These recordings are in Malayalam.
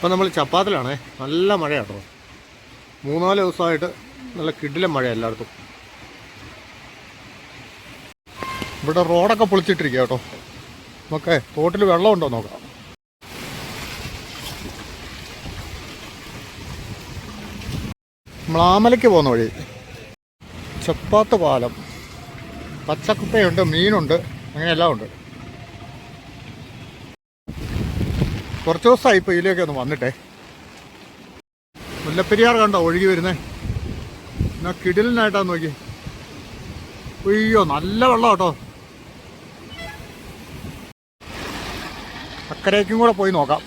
ഇപ്പം നമ്മൾ ചപ്പാത്തിലാണേ നല്ല മഴയാട്ടോ. മൂന്നാൽ ദിവസമായിട്ട് നല്ല കിടിലം മഴ എല്ലായിടത്തും. ഇവിടെ റോഡൊക്കെ പൊളിച്ചിട്ടിരിക്കുക കേട്ടോ. നമുക്ക് തോട്ടിൽ വെള്ളമുണ്ടോ നോക്കാം. മ്ലാമലയ്ക്ക് പോകുന്ന വഴി. ചപ്പാത്ത് പാലം. പച്ചക്കുപ്പയുണ്ട് മീനുണ്ട് അങ്ങനെ എല്ലാം ഉണ്ട് കുറച്ച് ദിവസമായി ഇപ്പോൾ ഇതിലേക്ക് ഒന്ന് വന്നിട്ടേ. മുല്ലപ്പെരിയാർ കണ്ടോ ഒഴുകി വരുന്നേ? എന്നാ കിടിലിനായിട്ടാ നോക്കി. അയ്യോ നല്ല വെള്ളം കേട്ടോ അക്കരയ്ക്കും കൂടെ പോയി നോക്കാം.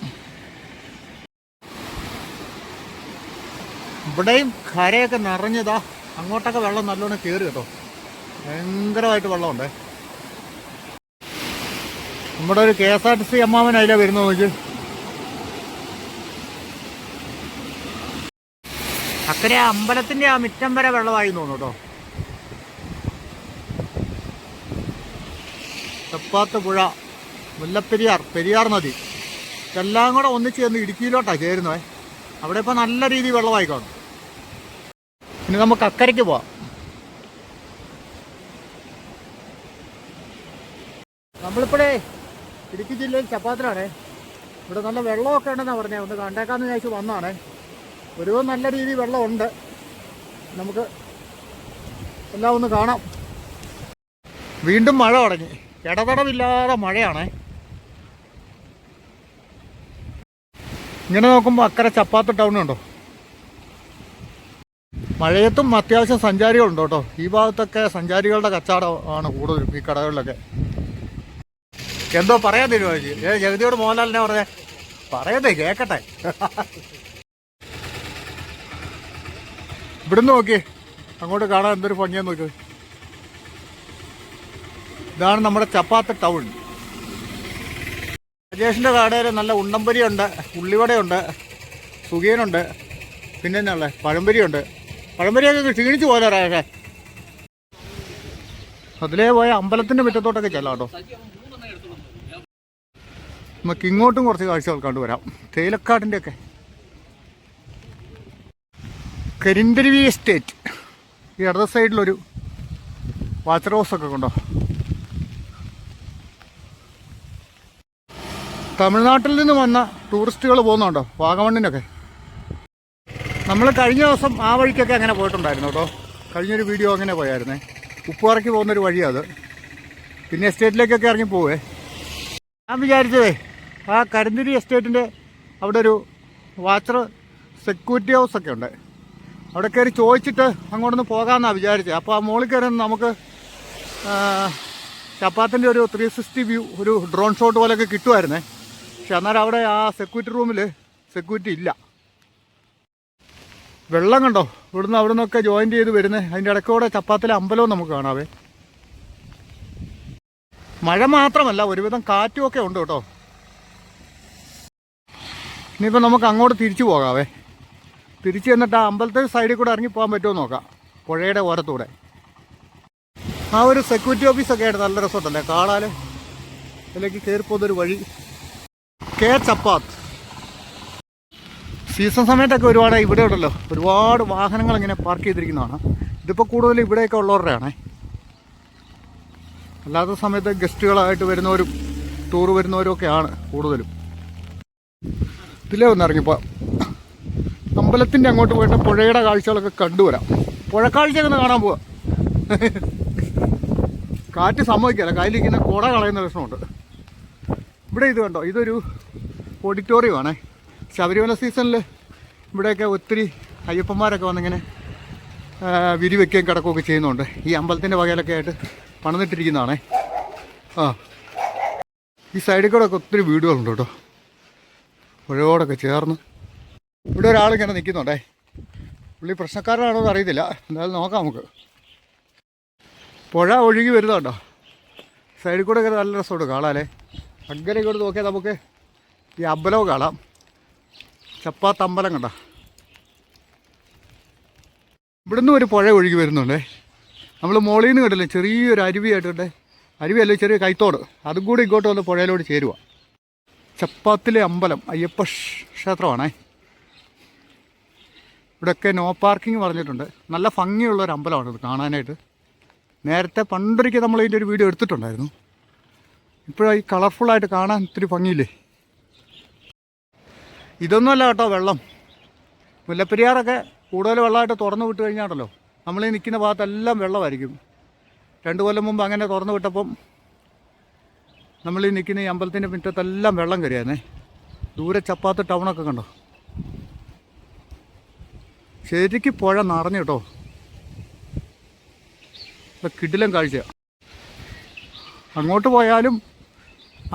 ഇവിടെയും കരയൊക്കെ നിറഞ്ഞതാ. അങ്ങോട്ടൊക്കെ വെള്ളം നല്ലോണം കയറി കേട്ടോ. ഭയങ്കരമായിട്ട് വെള്ളമുണ്ടേ. നമ്മുടെ ഒരു K S R T C അമ്മാവൻ അതിലാണ് വരുന്നത് നോക്കി. അക്കരെ അമ്പലത്തിന്റെ ആ മിറ്റം വരെ വെള്ളമായി തോന്നുന്നു കേട്ടോ. തെപ്പാത്ത് പുഴ മുല്ലപ്പെരിയാർ പെരിയാർ നദി. ഇതെല്ലാം കൂടെ ഒന്നിച്ച് ചെന്ന് ഇടുക്കിയിലോട്ടാണ് ചേരുന്നത് അവിടെ ഇപ്പോൾ നല്ല രീതിയിൽ വെള്ളമായി കാണും. ഇനി നമുക്ക് അക്കരയ്ക്ക് പോവാം. നമ്മളിപ്പോഴേ ഇടുക്കി ജില്ലയിൽ ചപ്പാത്തിലാണേ ഇവിടെ നല്ല വെള്ളമൊക്കെ ഉണ്ടെന്നാണ് പറഞ്ഞത് ഒന്ന് കണ്ടേക്കാന്ന് വിചാരിച്ച് വന്നതാണേ. ഒരു നല്ല രീതിയിൽ വെള്ളമുണ്ട്. നമുക്ക് എല്ലാം ഒന്ന് കാണാം. വീണ്ടും മഴ തുടങ്ങി. ഇടതടവില്ലാതെ മഴയാണേ. ഇങ്ങനെ നോക്കുമ്പോൾ അക്കരെ ചപ്പാത്ത ടൗൺ ഉണ്ടോ? മഴയത്തും അത്യാവശ്യം സഞ്ചാരികളുണ്ട് കേട്ടോ. ഈ ഭാഗത്തൊക്കെ സഞ്ചാരികളുടെ കച്ചവടമാണ് കൂടുതലും ഈ കടകളിലൊക്കെ. എന്തോ പറയാൻ തീരുമാനിച്ചു. ഏ ജഗതിയോട് മോഹൻലാലിനെ പറഞ്ഞേ. പറയത്തേ കേക്കട്ടെ. ഇവിടുന്ന് നോക്കി അങ്ങോട്ട് കാണാൻ എന്തൊരു ഭംഗിയാന്ന് നോക്കി ഇതാണ് നമ്മുടെ ചപ്പാത്ത ടൗൺ. രാജേഷിന്റെ കടയിൽ നല്ല ഉണ്ടമ്പരിയുണ്ട് ഉള്ളിവടയുണ്ട് സുഖീനുണ്ട് പിന്നെ എന്നാ പഴംപരിയുണ്ട്. പഴംപരിയൊക്കെ ക്ഷീണിച്ചു പോലെ രാജേ അതിലേ പോയ അമ്പലത്തിന്റെ മുറ്റത്തോട്ടൊക്കെ ചെല്ലാം കേട്ടോ. നമുക്ക് ഇങ്ങോട്ടും കുറച്ച് കാഴ്ചകൾ കണ്ടുവരാം. തേയിലക്കാടിന്റെ കരിന്തരുവി എസ്റ്റേറ്റ്. ഈ ഇടത് സൈഡിലൊരു വാച്ചർ ഹൗസ് ഒക്കെ കൊണ്ടോ? തമിഴ്നാട്ടിൽ നിന്ന് വന്ന ടൂറിസ്റ്റുകൾ പോകുന്നുണ്ടോ? വാഗമണ്ണിനൊക്കെ? നമ്മൾ കഴിഞ്ഞ ദിവസം ആ വഴിക്കൊക്കെ അങ്ങനെ പോയിട്ടുണ്ടായിരുന്നു കേട്ടോ. കഴിഞ്ഞൊരു വീഡിയോ അങ്ങനെ പോയായിരുന്നേ. ഉപ്പുറയ്ക്ക് പോകുന്നൊരു വഴിയാണ് അത്. പിന്നെ എസ്റ്റേറ്റിലേക്കൊക്കെ ഇറങ്ങി പോവേ. ഞാൻ വിചാരിച്ചതേ ആ കരിന്തിരി എസ്റ്റേറ്റിന്റെ അവിടെ ഒരു വാച്ചർ സെക്യൂരിറ്റി ഹൗസൊക്കെ ഉണ്ട്. അവിടെ കയറി ചോദിച്ചിട്ട് അങ്ങോട്ടൊന്ന് പോകാമെന്നാണ് വിചാരിച്ചത് അപ്പോൾ ആ മുകളിൽ കയറി നമുക്ക് ചപ്പാത്തിന്റെ ഒരു ത്രീ സിക്സ്റ്റി വ്യൂ ഒരു ഡ്രോൺ ഷോട്ട് പോലെയൊക്കെ കിട്ടുമായിരുന്നേ പക്ഷെ അന്നേരം അവിടെ ആ സെക്യൂരിറ്റി റൂമിൽ സെക്യൂരിറ്റി ഇല്ല. വെള്ളം കണ്ടോ? ഇവിടുന്ന് അവിടെ നിന്നൊക്കെ ജോയിൻ ചെയ്ത് വരുന്നത് അതിന്റെ ഇടയ്ക്കൂടെ ചപ്പാത്തിലെ അമ്പലവും നമുക്ക് കാണാവേ. മഴ മാത്രമല്ല ഒരുവിധം കാറ്റുമൊക്കെ ഉണ്ട് കേട്ടോ. ഇനിയിപ്പോൾ നമുക്ക് അങ്ങോട്ട് തിരിച്ചു പോകാവേ. തിരിച്ചു ചെന്നിട്ട് ആ അമ്പലത്തെ സൈഡിൽ കൂടെ ഇറങ്ങി പോകാൻ പറ്റുമോ നോക്കാം. പുഴയുടെ ഓരത്തൂടെ. ആ ഒരു സെക്യൂരിറ്റി ഓഫീസൊക്കെ ആയിട്ട് നല്ല രസമുണ്ടല്ലേ? കാണാൻ അതിലേക്ക് കയറിപ്പോകുന്നൊരു വഴി. കെ ചപ്പാത്ത്. സീസൺ സമയത്തൊക്കെ ഒരുപാട് ഇവിടെ ഉണ്ടല്ലോ. ഒരുപാട് വാഹനങ്ങൾ ഇങ്ങനെ പാർക്ക് ചെയ്തിരിക്കുന്നതാണ്. ഇതിപ്പോൾ കൂടുതലും ഇവിടെയൊക്കെ ഉള്ളവരുടെയാണേ. അല്ലാത്ത സമയത്ത് ഗസ്റ്റുകളായിട്ട് വരുന്നവരും ടൂർ വരുന്നവരും ഒക്കെയാണ് കൂടുതലും. ഇതിലേ ഒന്ന് ഇറങ്ങിപ്പോ അമ്പലത്തിന്റെ അങ്ങോട്ട് പോയിട്ട് പുഴയുടെ കാഴ്ചകളൊക്കെ കണ്ടുവരാം. പുഴക്കാഴ്ചയൊക്കെ ഒന്ന് കാണാൻ പോവാ. കാറ്റ് സമ്മതിക്കില്ല. കയ്യിലിരിക്കുന്ന കുട കളയുന്ന പ്രശ്നമുണ്ട്. ഇവിടെ ഇത് കണ്ടോ? ഇതൊരു ഓഡിറ്റോറിയം ആണേ. ശബരിമല സീസണിൽ ഇവിടെയൊക്കെ ഒത്തിരി അയ്യപ്പന്മാരൊക്കെ വന്നിങ്ങനെ വിരിവെക്കുകയും വിരി വെക്കുകയും കിടക്കുകയൊക്കെ ചെയ്യുന്നുണ്ട്. ഈ അമ്പലത്തിന്റെ വകയിലൊക്കെ ആയിട്ട് പണിതിട്ടിരിക്കുന്നതാണേ. ആ. ഈ സൈഡിൽ കൂടെ ഒക്കെ ഒത്തിരി വീടുകളുണ്ട് കേട്ടോ. പുഴയോടൊക്കെ ചേർന്ന് ഇവിടെ ഒരാളിങ്ങനെ നിൽക്കുന്നുണ്ടേ. പുള്ളി പ്രശ്നക്കാരനാണോ അറിയത്തില്ല. എന്തായാലും നോക്കാം നമുക്ക്. പുഴ ഒഴുകി വരുന്നുണ്ടോ? സൈഡിൽ കൂടെ ഇങ്ങനെ നല്ല രസമുണ്ട് കാണാല്ലേ അങ്ങനെ ഇങ്ങോട്ട് നോക്കിയാൽ നമുക്ക് ഈ അമ്പലവും കാണാം. ചപ്പാത്ത് അമ്പലം കണ്ട? ഇവിടുന്ന് ഒരു പുഴ ഒഴുകി വരുന്നുണ്ടേ. നമ്മൾ മോളിൽ നിന്ന് കണ്ടില്ലേ ചെറിയൊരു അരുവിയായിട്ടുണ്ട് അരുവിയല്ല ചെറിയ കൈത്തോട്. അതും കൂടി ഇങ്ങോട്ട് വന്ന് പുഴയിലോട്ട് ചേരുക ചപ്പാത്തിലെ അമ്പലം അയ്യപ്പ ക്ഷ- ക്ഷേത്രമാണേ. ഇവിടെയൊക്കെ നോ പാർക്കിംഗ് പറഞ്ഞിട്ടുണ്ട്. നല്ല ഭംഗിയുള്ള ഒരു അമ്പലമാണ് ഇത് കാണാനായിട്ട്. നേരത്തെ പണ്ടൊരിക്കൽ നമ്മൾ ഇതിന്റെ ഒരു വീഡിയോ എടുത്തിട്ടുണ്ടായിരുന്നു. ഇപ്പോഴാണ് ഈ കളർഫുള്ളായിട്ട് കാണാൻ ഇത്തിരി ഭംഗിയില്ലേ? ഇതൊന്നുമല്ല കേട്ടോ വെള്ളം. മുല്ലപ്പെരിയാറൊക്കെ കൂടുതൽ വെള്ളമായിട്ട് തുറന്നു വിട്ട് കഴിഞ്ഞാണല്ലോ. നമ്മൾ ഈ നിൽക്കുന്ന ഭാഗത്തെല്ലാം വെള്ളമായിരിക്കും. രണ്ട് കൊല്ലം മുമ്പ് അങ്ങനെ തുറന്നു വിട്ടപ്പം നമ്മൾ ഈ നിൽക്കുന്ന ഈ അമ്പലത്തിന്റെ മുറ്റത്തെല്ലാം വെള്ളം കയറിയായിരുന്നേ. ദൂരെ ചപ്പാത്ത് ടൗണൊക്കെ കണ്ടോ? ശരിക്ക് പുഴ നിറഞ്ഞു കേട്ടോ. കിടിലം കാഴ്ച അങ്ങോട്ട് പോയാലും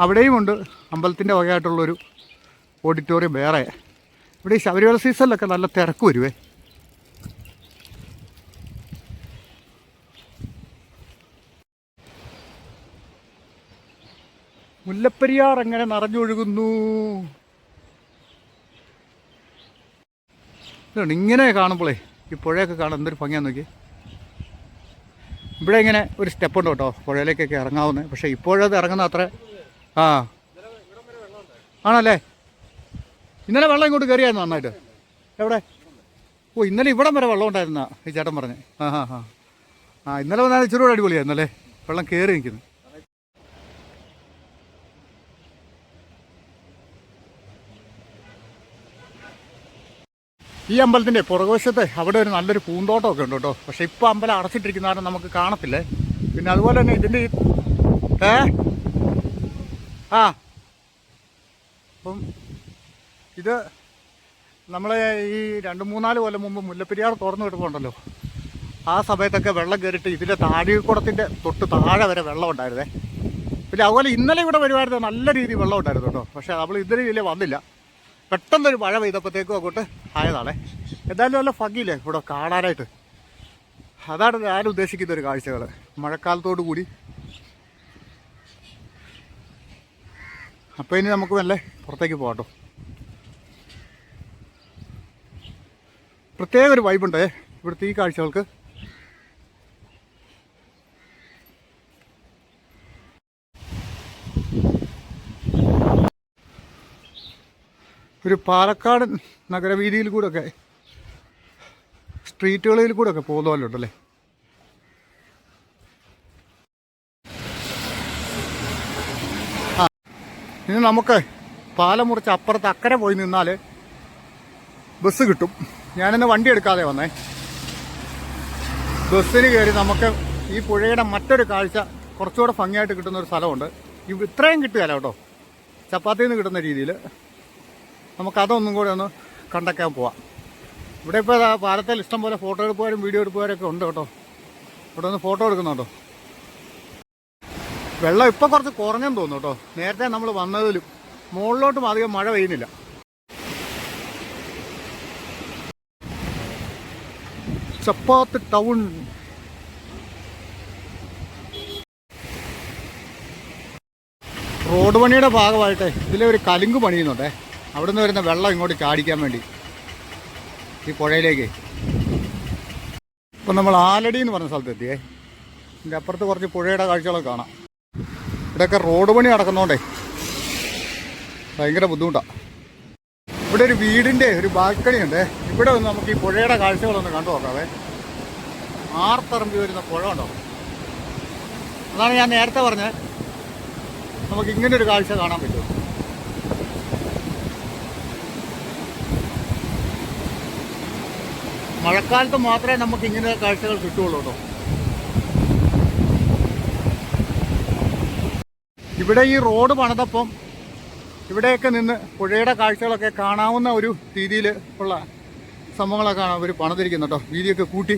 അവിടെയും ഉണ്ട് അമ്പലത്തിന്റെ വകയായിട്ടുള്ളൊരു ഓഡിറ്റോറിയം വേറെ. ഇവിടെ ഈ ശബരിമല സീസണിലൊക്കെ നല്ല തിരക്ക് വരുവേ. മുല്ലപ്പെരിയാർ എങ്ങനെ നിറഞ്ഞൊഴുകുന്നു? ഇതുണ്ട് ഇങ്ങനെ കാണുമ്പോളേ ഈ പുഴയൊക്കെ കാണാൻ എന്തൊരു ഭംഗിയാന്ന് നോക്കി ഇവിടെ ഇങ്ങനെ ഒരു സ്റ്റെപ്പ് ഉണ്ട് കേട്ടോ പുഴയിലേക്കൊക്കെ ഇറങ്ങാവുന്നത് പക്ഷേ ഇപ്പോഴത് ഇറങ്ങുന്ന അത്ര ആ. ആണല്ലേ? ഇന്നലെ വെള്ളം ഇങ്ങോട്ട് കയറിയായിരുന്നു നന്നായിട്ട്? എവിടെ? ഓ ഇന്നലെ ഇവിടം വരെ വെള്ളം ഉണ്ടായിരുന്ന ഈ ചേട്ടൻ പറഞ്ഞ്. ആ ഹാ ഹാ. ആ ഇന്നലെ വന്നാൽ ഇച്ചിരി കൂടെ അടിപൊളിയായിരുന്നല്ലേ? വെള്ളം കയറി നിൽക്കുന്നു. ഈ അമ്പലത്തിന്റെ പുറകുവശത്ത് അവിടെ ഒരു നല്ലൊരു പൂന്തോട്ടമൊക്കെ ഉണ്ട് കേട്ടോ. പക്ഷെ ഇപ്പോൾ അമ്പലം അടച്ചിട്ടിരിക്കുന്ന കാരണം നമുക്ക് കാണത്തില്ലേ. പിന്നെ അതുപോലെ തന്നെ ഇതിന്റെ ഈ ഏ? ആ. അപ്പം ഇത് നമ്മളെ ഈ രണ്ട് മൂന്നാൽ കൊല്ലം മുമ്പ് മുല്ലപ്പെരിയാർ തുറന്നു കിടപ്പുണ്ടല്ലോ. ആ സമയത്തൊക്കെ വെള്ളം കയറിയിട്ട് ഇതിന്റെ താഴെക്കുടത്തിന്റെ തൊട്ട് താഴെ വരെ വെള്ളം ഉണ്ടായിരുന്നേ. പിന്നെ അതുപോലെ ഇന്നലെ ഇവിടെ വരുമായിരുന്നു നല്ല രീതിയിൽ വെള്ളം ഉണ്ടായിരുന്നു കേട്ടോ. പക്ഷേ നമ്മൾ ഇതിന് ഇതിലെ വന്നില്ല. പെട്ടെന്നൊരു മഴ പെയ്തപ്പോഴത്തേക്കും അങ്ങോട്ട് ആയതാണേ. എന്തായാലും നല്ല ഭംഗിയില്ലേ ഇവിടെ കാണാനായിട്ട്? അതാണ് ഞാൻ ഉദ്ദേശിക്കുന്ന ഒരു കാഴ്ചകൾ മഴക്കാലത്തോടു കൂടി. അപ്പോൾ ഇനി നമുക്ക് നല്ല പുറത്തേക്ക് പോകാട്ടോ പ്രത്യേക ഒരു വൈബുണ്ടേ ഇവിടുത്തെ ഈ കാഴ്ചകൾക്ക്. ഒരു പാലക്കാട് നഗരവീതിയിൽ കൂടെ ഒക്കെ സ്ട്രീറ്റുകളിൽ കൂടെ ഒക്കെ പോകുന്ന ഉണ്ടല്ലേ? ആ ഇനി നമുക്ക് പാലം മുറിച്ച് അപ്പുറത്ത് അക്കരെ പോയി നിന്നാൽ ബസ് കിട്ടും. ഞാനിന്ന് വണ്ടി എടുക്കാതെ വന്നേ. ബസ്സിന് കയറി നമുക്ക് ഈ പുഴയുടെ മറ്റൊരു കാഴ്ച കുറച്ചുകൂടെ ഭംഗിയായിട്ട് കിട്ടുന്ന ഒരു സ്ഥലമുണ്ട്. ഇത്രയും കിട്ടുകയല്ല കേട്ടോ ചപ്പാത്തിയിൽ നിന്ന് കിട്ടുന്ന രീതിയിൽ നമുക്കതൊന്നും കൂടെ ഒന്ന് കണ്ടെക്കാൻ പോവാം. ഇവിടെ ഇപ്പോൾ പാലത്തിൽ ഇഷ്ടം പോലെ ഫോട്ടോ എടുപ്പുകാരും വീഡിയോ എടുപ്പുകാരൊക്കെ ഉണ്ട് കേട്ടോ. ഇവിടെ ഒന്ന് ഫോട്ടോ എടുക്കുന്നുണ്ടോ വെള്ളം ഇപ്പോൾ കുറച്ച് കുറഞ്ഞെന്ന് തോന്നുന്നു കേട്ടോ. നേരത്തെ നമ്മൾ വന്നതിലും മുകളിലോട്ടും അധികം മഴ പെയ്യുന്നില്ല. ചപ്പാത്ത് ടൗൺ. റോഡ് പണിയുടെ ഭാഗമായിട്ട് ഇതിലെ ഒരു കലുങ്ക് പണിയുന്നുണ്ടേ. അവിടെ നിന്ന് വരുന്ന വെള്ളം ഇങ്ങോട്ട് ചാടിക്കാൻ വേണ്ടി. ഈ പുഴയിലേക്ക്. ഇപ്പം നമ്മൾ ആലടി എന്ന് പറഞ്ഞ സ്ഥലത്തെത്തിയേ ഇതിന്റെ അപ്പുറത്ത് കുറച്ച് പുഴയുടെ കാഴ്ചകളൊക്കെ കാണാം. ഇവിടെയൊക്കെ റോഡ് പണി നടക്കുന്നതുകൊണ്ടേ ഭയങ്കര ബുദ്ധിമുട്ടാണ് ഇവിടെ ഒരു വീടിന്റെ ഒരു ബാൽക്കണി ഉണ്ട്. ഇവിടെ ഒന്ന് നമുക്ക് ഈ പുഴയുടെ കാഴ്ചകളൊന്ന് കണ്ടു നോക്കാവേ. ആർത്തറമ്പി വരുന്ന പുഴ ഉണ്ടോ? അതാണ് ഞാൻ നേരത്തെ പറഞ്ഞത്. നമുക്ക് ഇങ്ങനെ ഒരു കാഴ്ച കാണാൻ പറ്റും. മഴക്കാലത്ത് മാത്രമേ നമുക്ക് ഇങ്ങനെ കാഴ്ചകൾ കിട്ടുകയുള്ളൂ കേട്ടോ. ഇവിടെ ഈ റോഡ് പണിതപ്പം ഇവിടെയൊക്കെ നിന്ന് പുഴയുടെ കാഴ്ചകളൊക്കെ കാണാവുന്ന ഒരു രീതിയിൽ ഉള്ള സംഭവങ്ങളൊക്കെയാണ് അവർ പണിതിരിക്കുന്നത് കേട്ടോ. വീതിയൊക്കെ കൂട്ടി.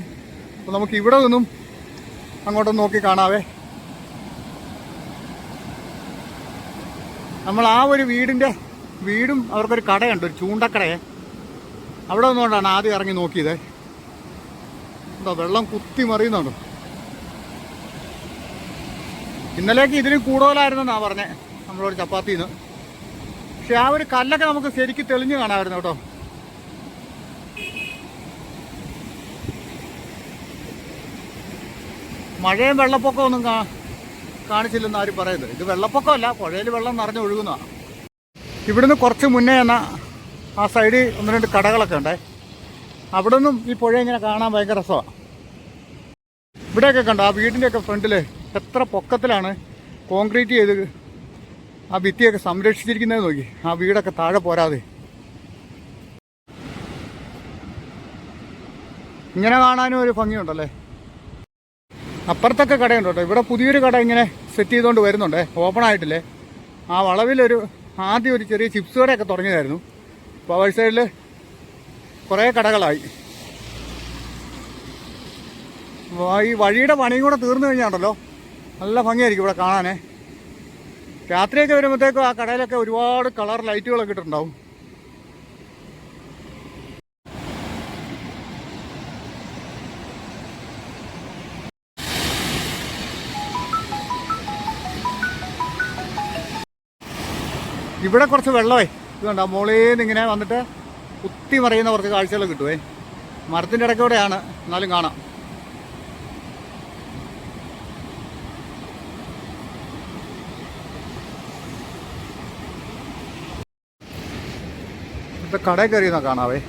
അപ്പോൾ നമുക്ക് ഇവിടെ നിന്നും അങ്ങോട്ട് നോക്കി കാണാവേ. നമ്മൾ ആ ഒരു വീടിന്റെ വീടും അവർക്കൊരു കടയുണ്ട് ഒരു ചൂണ്ടക്കടയെ. അവിടെ നിന്നുകൊണ്ടാണ് ആദ്യം ഇറങ്ങി നോക്കിയത്. എന്താ വെള്ളം കുത്തി മറിയുന്നുണ്ടോ? ഇന്നലേക്ക് ഇതിന് കൂടുതലായിരുന്നെന്നാണ് പറഞ്ഞത് നമ്മളൊരു ചപ്പാത്തിന്ന്. പക്ഷെ ആ ഒരു കല്ലൊക്കെ നമുക്ക് ശരിക്കും തെളിഞ്ഞു കാണാമായിരുന്നു കേട്ടോ. മഴയും വെള്ളപ്പൊക്കം ഒന്നും കാ കാണിച്ചില്ലെന്ന് ആരും പറയുന്നത്. ഇത് വെള്ളപ്പൊക്കമല്ല പുഴയിൽ വെള്ളം നിറഞ്ഞൊഴുകുന്നതാണ് ഇവിടുന്ന് കുറച്ച് മുന്നേ എന്ന ആ സൈഡിൽ ഒന്ന് രണ്ട് കടകളൊക്കെ ഉണ്ടേ. അവിടെ നിന്നും ഈ പുഴ ഇങ്ങനെ കാണാൻ ഭയങ്കര രസമാണ് ഇവിടെയൊക്കെ കണ്ടോ ആ വീടിന്റെയൊക്കെ ഫ്രണ്ടിൽ എത്ര പൊക്കത്തിലാണ് കോൺക്രീറ്റ് ചെയ്ത് ആ ഭിത്തിയൊക്കെ സംരക്ഷിച്ചിരിക്കുന്നത് നോക്കി. ആ വീടൊക്കെ താഴെ പോരാതെ. ഇങ്ങനെ കാണാനും ഒരു ഭംഗിയുണ്ടല്ലേ? അപ്പുറത്തൊക്കെ കടയുണ്ട് കേട്ടോ. ഇവിടെ പുതിയൊരു കട ഇങ്ങനെ സെറ്റ് ചെയ്തുകൊണ്ട് വരുന്നുണ്ടേ. ഓപ്പൺ ആയിട്ടില്ലേ? ആ വളവിലൊരു ആദ്യം ഒരു ചെറിയ ചിപ്സ് കടയൊക്കെ തുടങ്ങിയതായിരുന്നു. വഴി സൈഡിൽ കുറേ കടകളായി. ഈ വഴിയുടെ പണിയും കൂടെ തീർന്നു കഴിഞ്ഞാണ്ടല്ലോ. നല്ല ഭംഗിയായിരിക്കും ഇവിടെ കാണാനേ. രാത്രിയൊക്കെ വരുമ്പോഴത്തേക്കും ആ കടയിലൊക്കെ ഒരുപാട് കളർ ലൈറ്റുകളൊക്കെ ഇട്ടിട്ടുണ്ടാവും. ഇവിടെ കുറച്ച് വെള്ളമേ. ഇത് ആ മുകളിൽ ഇങ്ങനെ വന്നിട്ട് കുത്തി മറിയുന്ന കുറച്ച് കാഴ്ചകൾ കിട്ടുവേ. മരത്തിന്റെ ഇടയ്ക്കൂടെയാണ്. എന്നാലും കാണാം. ഇവിടുത്തെ കടയിൽ കയറിയെന്നാ കാണാവേ.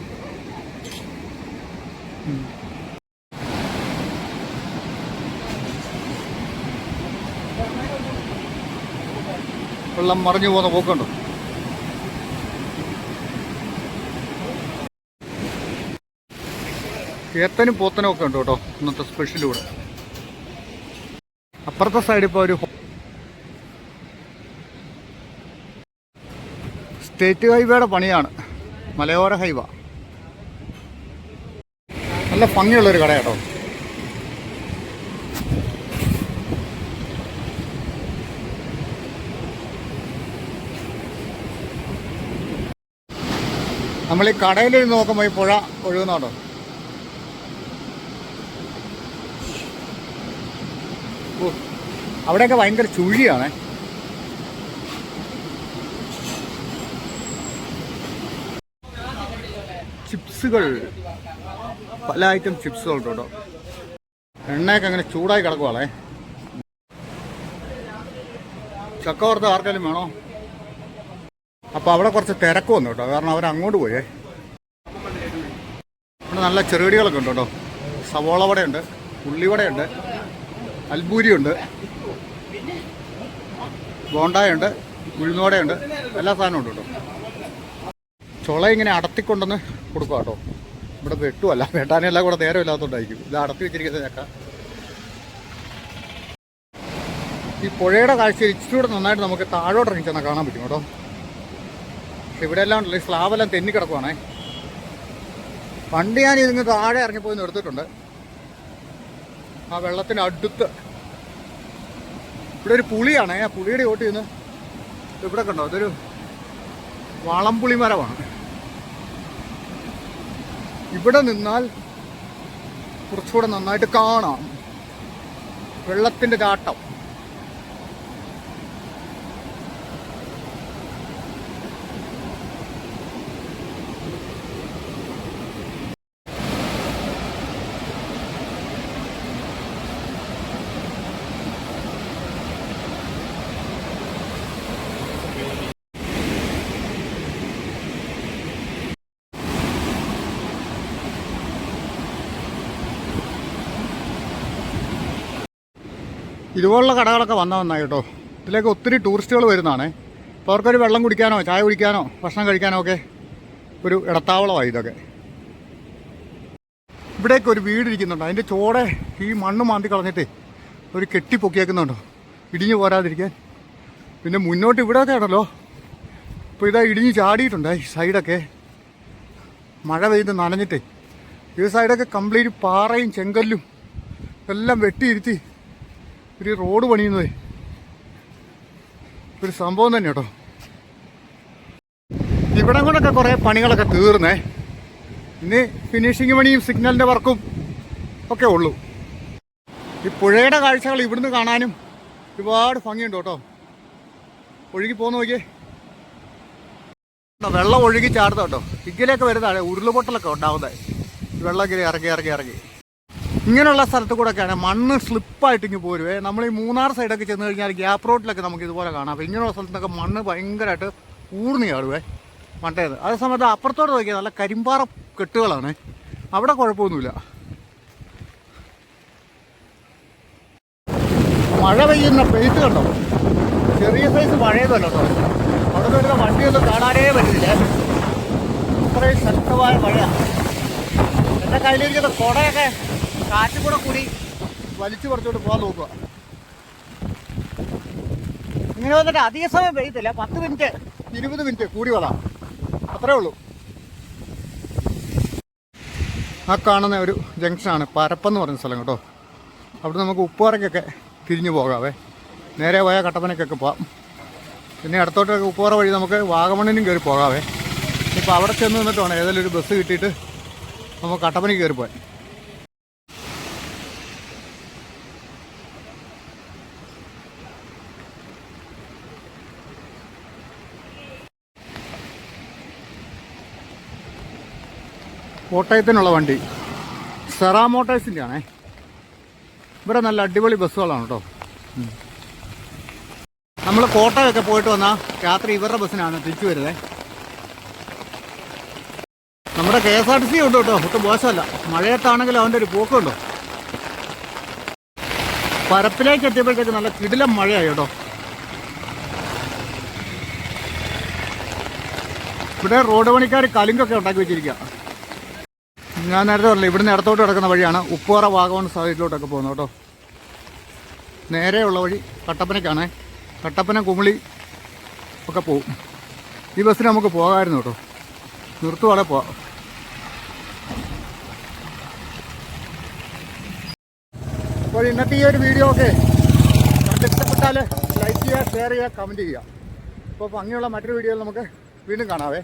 വെള്ളം മറിഞ്ഞു പോകുന്ന പോക്കുണ്ടോ? ഏത്തനും പോത്തനും ഒക്കെ ഉണ്ട് കേട്ടോ ഇന്നത്തെ സ്പെഷ്യൽ ഇവിടെ. അപ്പുറത്തെ സൈഡിൽ ഇപ്പോൾ ഒരു സ്റ്റേറ്റ് ഹൈവേയുടെ പണിയാണ് മലയോര ഹൈവ നല്ല ഭംഗിയുള്ളൊരു കട കേട്ടോ നമ്മൾ ഈ കടയിൽ നോക്കുമ്പോൾ ഈ പുഴ ഒഴുകുന്നുണ്ടോ അവിടെയൊക്കെ ഭയങ്കര ചുഴിയാണ്. ചിപ്സുകൾ പല ഐറ്റം ചിപ്സുകൾ ഉണ്ട് കേട്ടോ. എണ്ണയൊക്കെ അങ്ങനെ ചൂടായി കിടക്കുവാളേ ചക്ക വറുത്ത ആർക്കെങ്കിലും വേണോ? അപ്പോൾ അവിടെ കുറച്ച് തിരക്ക് വന്നു കേട്ടോ. കാരണം അവരങ്ങോട്ട് പോയേ. ഇവിടെ നല്ല ചെറുകടികളൊക്കെ ഉണ്ട് കേട്ടോ. സവോള വടയുണ്ട് ഉള്ളിവടയുണ്ട് അൽബൂരിയുണ്ട്. ബോണ്ടായുണ്ട് ഉഴുന്നോടയുണ്ട് എല്ലാ സാധനവും ഉണ്ട് കേട്ടോ. ചുള ഇങ്ങനെ അടത്തിക്കൊണ്ടെന്ന് കൊടുക്കുക കേട്ടോ. ഇവിടെ വെട്ടുമല്ല വെട്ടാനെല്ലാം കൂടെ നേരം ഇല്ലാത്തതുകൊണ്ടായിരിക്കും. ഇത് അടത്തി വെച്ചിരിക്കുന്ന ചക്ക. ഈ പുഴയുടെ കാഴ്ച ഇച്ചിരി കൂടെ നന്നായിട്ട് നമുക്ക് താഴോട്ട് ഇറങ്ങി ചെന്നാൽ കാണാൻ പറ്റും കേട്ടോ. പക്ഷെ ഇവിടെ എല്ലാം ഉണ്ടല്ലോ ഈ സ്ലാബെല്ലാം തെന്നി കിടക്കുവാണേ. പണ്ട് ഞാൻ ഇതിങ്ങ് താഴെ ഇറങ്ങിപ്പോയി നിർത്തിയിട്ടുണ്ട് ആ വെള്ളത്തിന് അടുത്ത് ഇവിടെ ഒരു പുളിയാണ് ആ പുളിയുടെ ഓട്ടി നിന്ന് ഇവിടെ കണ്ടോ ഇതൊരു വളംപുളി മരമാണ്. ഇവിടെ നിന്നാൽ കുറച്ചുകൂടെ നന്നായിട്ട് കാണാം. വെള്ളത്തിന്റെ ചാട്ടം. ഇതുപോലുള്ള കടകളൊക്കെ വന്ന നന്നായി കേട്ടോ. ഇതിലേക്ക് ഒത്തിരി ടൂറിസ്റ്റുകൾ വരുന്നതാണേ. അപ്പോൾ അവർക്കൊരു വെള്ളം കുടിക്കാനോ ചായ കുടിക്കാനോ ഭക്ഷണം കഴിക്കാനോ ഒക്കെ ഒരു ഇടത്താവളമായി ഇതൊക്കെ. ഇവിടേക്ക് ഒരു വീടിരിക്കുന്നുണ്ട് അതിന്റെ ചോടെ ഈ മണ്ണ് മാന്തി കളഞ്ഞിട്ട് ഒരു കെട്ടി പൊക്കിയേക്കുന്നുണ്ടോ. ഇടിഞ്ഞു പോരാതിരിക്കാൻ. പിന്നെ മുന്നോട്ട് ഇവിടെയൊക്കെ ആണല്ലോ. ഇപ്പോൾ ഇതാ ഇടിഞ്ഞ് ചാടിയിട്ടുണ്ട് ഈ സൈഡൊക്കെ. മഴ പെയ്ത് നനഞ്ഞിട്ടേ. ഈ സൈഡൊക്കെ കംപ്ലീറ്റ് പാറയും ചെങ്കല്ലും എല്ലാം വെട്ടിയിരുത്തി ഒരു റോഡ് പണിയുന്നത്. ഒരു സംഭവം തന്നെ കേട്ടോ. ഇവിടം കൊണ്ടൊക്കെ കുറേ പണികളൊക്കെ തീർന്നേ. ഇനി ഫിനിഷിങ് പണിയും സിഗ്നലിന്റെ വർക്കും ഒക്കെ ഉള്ളൂ. ഈ പുഴയുടെ കാഴ്ചകൾ ഇവിടുന്ന് കാണാനും ഒരുപാട് ഭംഗിയുണ്ട് കേട്ടോ. ഒഴുകി പോന്ന് നോക്കിയേ. വെള്ളം ഒഴുകി ചാടുന്ന കേട്ടോ. ഇങ്ങനെയൊക്കെ വരുന്നതാണ് ഉരുളുപൊട്ടലൊക്കെ ഉണ്ടാവുന്നത് വെള്ളം ഇങ്ങനെ ഇറങ്ങി ഇറങ്ങി ഇറങ്ങി. ഇങ്ങനെയുള്ള സ്ഥലത്ത് കൂടെ ഒക്കെയാണ് മണ്ണ് സ്ലിപ്പായിട്ട് ഇങ്ങ് പോരുവേ. നമ്മൾ ഈ മൂന്നാർ സൈഡൊക്കെ ചെന്ന് കഴിഞ്ഞാൽ ഗ്യാപ്പ് റോഡിലൊക്കെ നമുക്ക് ഇതുപോലെ കാണാം. അപ്പോൾ ഇങ്ങനെയുള്ള സ്ഥലത്തൊക്കെ മണ്ണ് ഭയങ്കരമായിട്ട് ഊർന്ന് ചാടുവേ മണ്ടേത് അതേ സമയത്ത് അപ്പുറത്തോട്ട് നോക്കിയാൽ നല്ല കരിമ്പാറ കെട്ടുകളാണ്. അവിടെ കുഴപ്പമൊന്നുമില്ല. മഴ പെയ്യുന്ന പെയ്ത്ത് കണ്ടോ? ചെറിയ സൈസ് മഴയതല്ലോ അവിടെ വരുന്ന വണ്ടിയൊന്നും കാണാനേ പറ്റില്ല അത്രയും ശക്തമായ മഴയാണ് എന്റെ കയ്യിലിരിക്കുന്ന കുടയൊക്കെ കാറ്റും കൂടെ കൂടി വലിച്ചു പറിച്ചോട്ട് പോകാൻ നോക്കുക ഇങ്ങനെ വന്നിട്ട് അധിക സമയം പെയ്യത്തില്ല പത്ത് മിനിറ്റ് ഇരുപത് മിനിറ്റ് കൂടി വരാം അത്രേ ഉള്ളൂ. ആ കാണുന്ന ഒരു ജംഗ്ഷനാണ് പരപ്പെന്ന് പറഞ്ഞ സ്ഥലം കേട്ടോ. അവിടെ നമുക്ക് ഉപ്പുപാറയ്ക്കൊക്കെ തിരിഞ്ഞു പോകാവേ. നേരെ പോയ കട്ടപ്പനയ്ക്കൊക്കെ പോവാം. പിന്നെ അടുത്തോട്ടൊക്കെ ഉപ്പുപാറ വഴി നമുക്ക് വാഗമണ്ണിനും കയറി പോകാവേ. ഇപ്പോൾ അവിടെ ചെന്ന് നിന്നിട്ടാണ് ഏതെങ്കിലും ഒരു ബസ് കിട്ടിയിട്ട് നമുക്ക് കട്ടപ്പനയ്ക്ക് കയറി പോകാൻ കോട്ടയത്തിനുള്ള വണ്ടി. സെറാ മോട്ടേഴ്സിന്റെ ആണേ ഇവിടെ നല്ല അടിപൊളി ബസ്സുകളാണ് കേട്ടോ. നമ്മൾ കോട്ടയമൊക്കെ പോയിട്ട് വന്നാൽ രാത്രി ഇവരുടെ ബസ്സിനാണ് തിരിച്ചു വരുന്നത് നമ്മുടെ K S R T C ഉണ്ട് കേട്ടോ ഒട്ടും മോശമല്ല. മഴയത്താണെങ്കിലും അവന്റെ ഒരു പോക്കുണ്ടോ? പരപ്പിലേക്ക് എത്തിയപ്പോഴത്തേക്ക് നല്ല കിടിലം മഴയായി കേട്ടോ. ഇവിടെ റോഡ് പണിക്കാർ കലുങ്കൊക്കെ ഉണ്ടാക്കി വെച്ചിരിക്കുക ഞാൻ നേരത്തെ പറഞ്ഞില്ല ഇവിടുന്ന് ഇടത്തോട്ട് കിടക്കുന്ന വഴിയാണ് ഉപ്പുപാറ വാഗമൺ സൈഡിലോട്ടൊക്കെ പോകുന്നത് കേട്ടോ. നേരെയുള്ള വഴി കട്ടപ്പനയ്ക്കാണേ. കട്ടപ്പന കുമിളി ഒക്കെ പോവും. ഈ ബസ്സിന് നമുക്ക് പോകാമായിരുന്നു കേട്ടോ. നിർത്തുവാടെ പോവാം. അപ്പോൾ ഇന്നത്തെ ഈ ഒരു വീഡിയോ ഒക്കെ കണ്ടിഷ്ടപ്പെട്ടാൽ ലൈക്ക് ചെയ്യുക ഷെയർ ചെയ്യുക കമന്റ് ചെയ്യുക. അപ്പോൾ ഭംഗിയുള്ള മറ്റൊരു വീഡിയോയിൽ നമുക്ക് വീണ്ടും കാണാവേ.